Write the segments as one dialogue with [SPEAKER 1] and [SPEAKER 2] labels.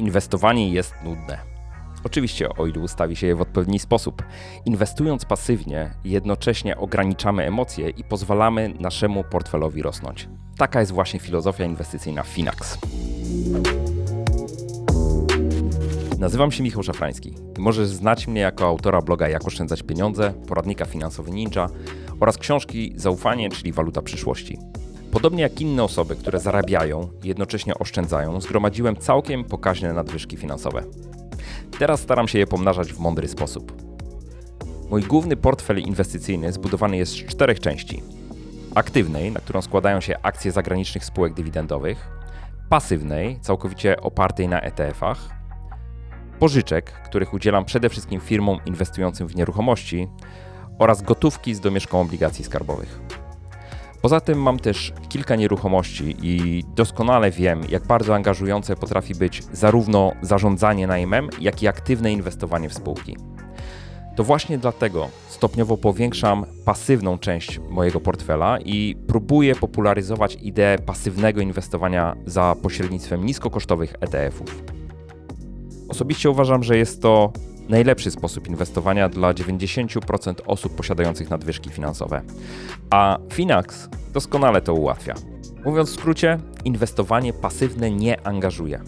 [SPEAKER 1] Inwestowanie jest nudne. Oczywiście, o ile ustawi się je w odpowiedni sposób. Inwestując pasywnie, jednocześnie ograniczamy emocje i pozwalamy naszemu portfelowi rosnąć. Taka jest właśnie filozofia inwestycyjna Finax. Nazywam się Michał Szafrański możesz znać mnie jako autora bloga Jak oszczędzać pieniądze, poradnika finansowy Ninja oraz książki Zaufanie, czyli waluta przyszłości. Podobnie jak inne osoby, które zarabiają i jednocześnie oszczędzają, zgromadziłem całkiem pokaźne nadwyżki finansowe. Teraz staram się je pomnażać w mądry sposób. Mój główny portfel inwestycyjny zbudowany jest z czterech części. Aktywnej, na którą składają się akcje zagranicznych spółek dywidendowych, pasywnej, całkowicie opartej na ETF-ach, pożyczek, których udzielam przede wszystkim firmom inwestującym w nieruchomości oraz gotówki z domieszką obligacji skarbowych. Poza tym mam też kilka nieruchomości i doskonale wiem, jak bardzo angażujące potrafi być zarówno zarządzanie najmem, jak i aktywne inwestowanie w spółki. To właśnie dlatego stopniowo powiększam pasywną część mojego portfela i próbuję popularyzować ideę pasywnego inwestowania za pośrednictwem niskokosztowych ETF-ów. Osobiście uważam, że jest to najlepszy sposób inwestowania dla 90% osób posiadających nadwyżki finansowe. A Finax doskonale to ułatwia. Mówiąc w skrócie, inwestowanie pasywne nie angażuje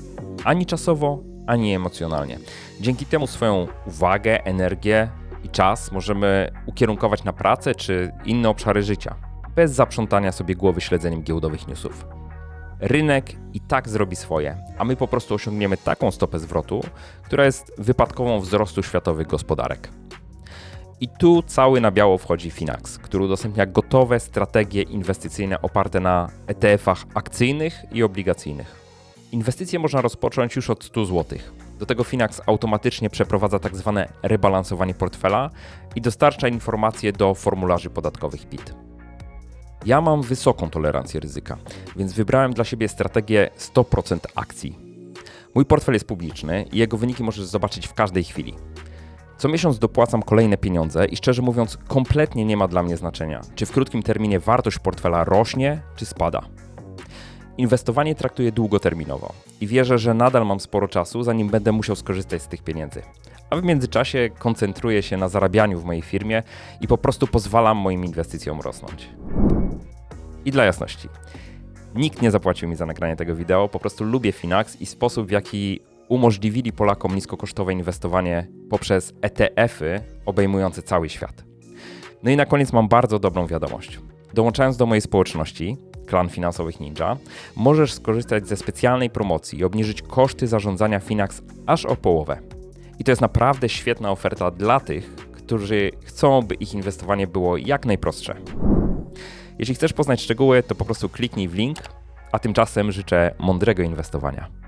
[SPEAKER 1] ani czasowo, ani emocjonalnie. Dzięki temu swoją uwagę, energię i czas możemy ukierunkować na pracę czy inne obszary życia, bez zaprzątania sobie głowy śledzeniem giełdowych newsów. Rynek i tak zrobi swoje, a my po prostu osiągniemy taką stopę zwrotu, która jest wypadkową wzrostu światowych gospodarek. I tu cały na biało wchodzi Finax, który udostępnia gotowe strategie inwestycyjne oparte na ETF-ach akcyjnych i obligacyjnych. Inwestycje można rozpocząć już od 100 zł. Do tego Finax automatycznie przeprowadza tak zwane rebalansowanie portfela i dostarcza informacje do formularzy podatkowych PIT. Ja mam wysoką tolerancję ryzyka, więc wybrałem dla siebie strategię 100% akcji. Mój portfel jest publiczny i jego wyniki możesz zobaczyć w każdej chwili. Co miesiąc dopłacam kolejne pieniądze i szczerze mówiąc, kompletnie nie ma dla mnie znaczenia, czy w krótkim terminie wartość portfela rośnie czy spada. Inwestowanie traktuję długoterminowo i wierzę, że nadal mam sporo czasu, zanim będę musiał skorzystać z tych pieniędzy. A w międzyczasie koncentruję się na zarabianiu w mojej firmie i po prostu pozwalam moim inwestycjom rosnąć. I dla jasności, nikt nie zapłacił mi za nagranie tego wideo, po prostu lubię Finax i sposób, w jaki umożliwili Polakom niskokosztowe inwestowanie poprzez ETF-y obejmujące cały świat. No i na koniec mam bardzo dobrą wiadomość. Dołączając do mojej społeczności, klan finansowych Ninja, możesz skorzystać ze specjalnej promocji i obniżyć koszty zarządzania Finax aż o połowę. I to jest naprawdę świetna oferta dla tych, którzy chcą, by ich inwestowanie było jak najprostsze. Jeśli chcesz poznać szczegóły, to po prostu kliknij w link, a tymczasem życzę mądrego inwestowania.